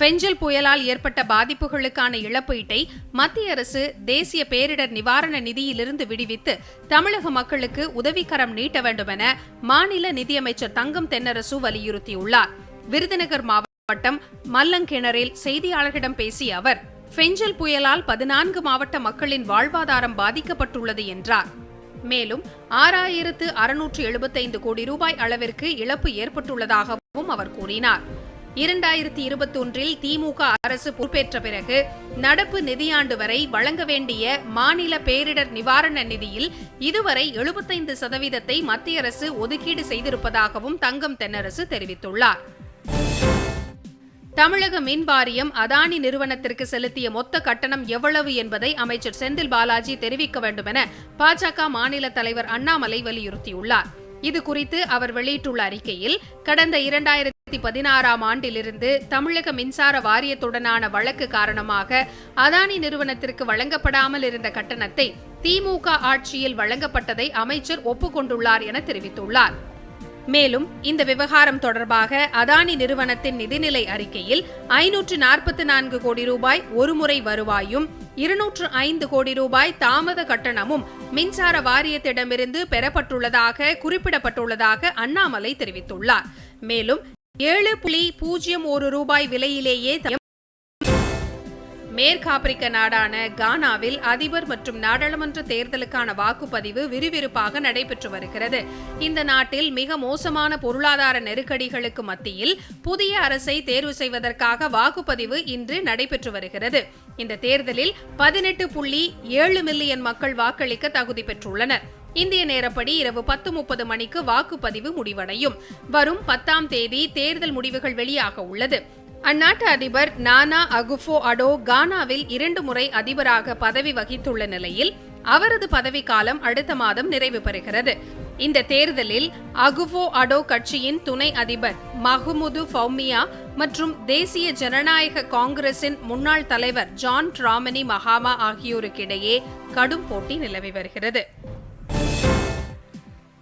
ஃபெஞ்சல் புயலால் ஏற்பட்ட பாதிப்புகளுக்கான இழப்பீட்டை மத்திய அரசு தேசிய பேரிடர் நிவாரண நிதியிலிருந்து விடுவித்து தமிழக மக்களுக்கு உதவிக்கரம் நீட்ட வேண்டுமென மாநில நிதியமைச்சர் தங்கம் தென்னரசு வலியுறுத்தியுள்ளார். விருதுநகர் மாவட்டம் மல்லங்கிணறில் செய்தியாளர்களிடம் பேசிய அவர் ஃபெஞ்சல் புயலால் பதினான்கு மாவட்ட மக்களின் வாழ்வாதாரம் பாதிக்கப்பட்டுள்ளது என்றார். மேலும் ஆறாயிரத்து அறுநூற்று எழுபத்தைந்து கோடி ரூபாய் அளவிற்கு இழப்பு ஏற்பட்டுள்ளதாகவும் அவர் கூறினார். இரண்டாயிரத்தி இருபத்தி ஒன்றில் திமுக அரசு பொறுப்பேற்ற பிறகு நடப்பு நிதியாண்டு வரை வழங்க வேண்டிய மாநில பேரிடர் நிவாரண நிதியில் இதுவரை எழுபத்தைந்து சதவீதத்தை மத்திய அரசு ஒதுக்கீடு செய்திருப்பதாகவும் தங்கம் தென்னரசு தெரிவித்துள்ளார். தமிழக மின் வாரியம் அதானி நிறுவனத்திற்கு செலுத்திய மொத்த கட்டணம் எவ்வளவு என்பதை அமைச்சர் செந்தில் பாலாஜி தெரிவிக்க வேண்டும் என பாஜக மாநில தலைவர் அண்ணாமலை வலியுறுத்தியுள்ளார். இது குறித்து அவர் வெளியிட்டுள்ள அறிக்கையில் கடந்த இரண்டாயிரத்தி பதினாறாம் ஆண்டிலிருந்து தமிழக மின்சார வாரியத்துடனான வழக்கு காரணமாக அதானி நிறுவனத்திற்கு வழங்கப்படாமல் இருந்த கட்டணத்தை திமுக ஆட்சியில் வழங்கப்பட்டதை அமைச்சர் ஒப்புக்கொண்டுள்ளார் என தெரிவித்துள்ளார். மேலும் இந்த விவகாரம் தொடர்பாக அதானி நிறுவனத்தின் நிதிநிலை அறிக்கையில் ஐநூற்று நாற்பத்தி நான்கு கோடி ரூபாய் ஒருமுறை வருவாயும் இருநூற்று ஐந்து கோடி ரூபாய் தாமத கட்டணமும் மின்சார வாரியத்திடமிருந்து பெறப்பட்டுள்ளதாக குறிப்பிடப்பட்டுள்ளதாக அண்ணாமலை தெரிவித்துள்ளார். மேலும் ஏழு புள்ளி பூஜ்ஜியம் ஒரு ரூபாய் விலையிலேயே மேற்காப்பிரிக்க நாடான கானாவில் அதிபர் மற்றும் நாடாளுமன்ற தேர்தலுக்கான வாக்குப்பதிவு விறுவிறுப்பாக நடைபெற்று வருகிறது. இந்த நாட்டில் மிக மோசமான பொருளாதார நெருக்கடிகளுக்கு மத்தியில் புதிய அரசை தேர்வு செய்வதற்காக வாக்குப்பதிவு இன்று நடைபெற்று வருகிறது. இந்த தேர்தலில் பதினெட்டு புள்ளி ஏழு மில்லியன் மக்கள் வாக்களிக்க தகுதி பெற்றுள்ளனர். இந்திய நேரப்படி இரவு பத்து முப்பது மணிக்கு வாக்குப்பதிவு முடிவடையும். வரும் பத்தாம் தேதி தேர்தல் முடிவுகள் வெளியாக உள்ளது. அந்நாட்டு அதிபர் நானா அகுஃபோ அடோ கானாவில் இரண்டு முறை அதிபராக பதவி வகித்துள்ள நிலையில் அவரது பதவிக்காலம் அடுத்த மாதம் நிறைவு பெறுகிறது. இந்த தேர்தலில் அகுவோ அடோ கட்சியின் துணை அதிபர் மஹமுது ஃபௌமியா மற்றும் தேசிய ஜனநாயக காங்கிரசின் முன்னாள் தலைவர் ஜான் டிராமனி மஹாமா ஆகியோருக்கிடையே கடும் போட்டி நிலவி வருகிறது.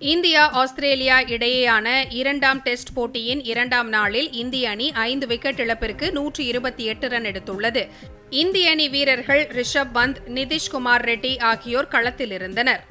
இந்தியா ஆஸ்திரேலியா இடையேயான இரண்டாம் டெஸ்ட் போட்டியின் இரண்டாம் நாளில் இந்திய அணி ஐந்து விக்கெட் இழப்பிற்கு நூற்றி இருபத்தி எட்டு ரன் எடுத்துள்ளது. இந்திய அணி வீரர்கள் ரிஷப் பந்த் நிதிஷ்குமார் ரெட்டி ஆகியோர் களத்தில் இருந்தனர்.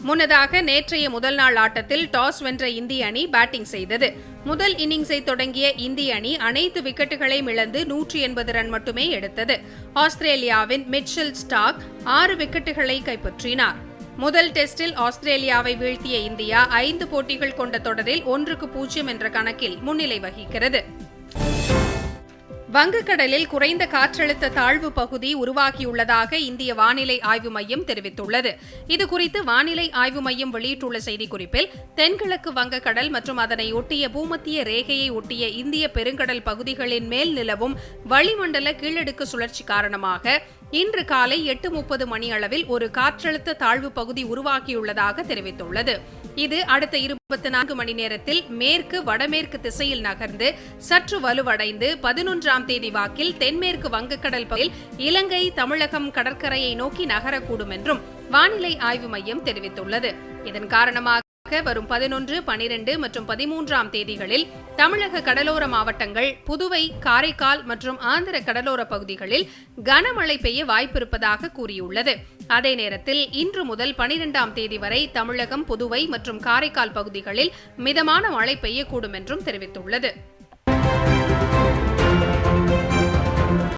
முன்னதாக நேற்றைய முதல் நாள் ஆட்டத்தில் டாஸ் வென்ற இந்திய அணி பேட்டிங் செய்தது. முதல் இன்னிங்ஸை தொடங்கிய இந்திய அணி அனைத்து விக்கெட்டுகளையும் இழந்து நூற்றி எண்பது ரன் மட்டுமே எடுத்தது. ஆஸ்திரேலியாவின் மிட்ஷல் ஸ்டாக் ஆறு விக்கெட்டுகளை கைப்பற்றினார். முதல் டெஸ்டில் ஆஸ்திரேலியாவை வீழ்த்திய இந்தியா ஐந்து போட்டிகள் கொண்ட தொடரில் ஒன்றுக்கு பூஜ்ஜியம் என்ற கணக்கில் முன்னிலை வகிக்கிறது. வங்கக்கடலில் குறைந்த காற்றழுத்த தாழ்வு பகுதி உருவாகியுள்ளதாக இந்திய வானிலை ஆய்வு மையம் தெரிவித்துள்ளது. இதுகுறித்து வானிலை ஆய்வு மையம் வெளியிட்டுள்ள செய்திக்குறிப்பில் தென்கிழக்கு வங்கக்கடல் மற்றும் அதனை ஒட்டிய பூமத்திய ரேகையை ஒட்டிய இந்திய பெருங்கடல் பகுதிகளின் மேல் நிலவும் வளிமண்டல கீழடுக்கு சுழற்சி காரணமாக இன்று காலை எட்டு முப்பது மணி அளவில் ஒரு காற்றழுத்த தாழ்வு பகுதி உருவாகியுள்ளதாக தெரிவித்துள்ளது. இது அடுத்த இருபத்தி நான்கு மணி நேரத்தில் மேற்கு வடமேற்கு திசையில் நகர்ந்து சற்று வலுவடைந்து பதினொன்றாம் தேதி வாக்கில் தென்மேற்கு வங்கக்கடல் பகுதியில் இலங்கை தமிழகம் கடற்கரையை நோக்கி நகரக்கூடும் என்றும் வானிலை ஆய்வு மையம் தெரிவித்துள்ளது. இதன் காரணமாக வரும் பதினொன்று பனிரெண்டு மற்றும் பதிமூன்றாம் தேதிகளில் தமிழக கடலோர மாவட்டங்கள் புதுவை காரைக்கால் மற்றும் ஆந்திர கடலோர பகுதிகளில் கனமழை பெய்ய வாய்ப்பிருப்பதாக கூறியுள்ளது. அதே நேரத்தில் இன்று முதல் பனிரெண்டாம் தேதி வரை தமிழகம் புதுவை மற்றும் காரைக்கால் பகுதிகளில் மிதமான மழை பெய்யக்கூடும் என்றும் தெரிவித்துள்ளது.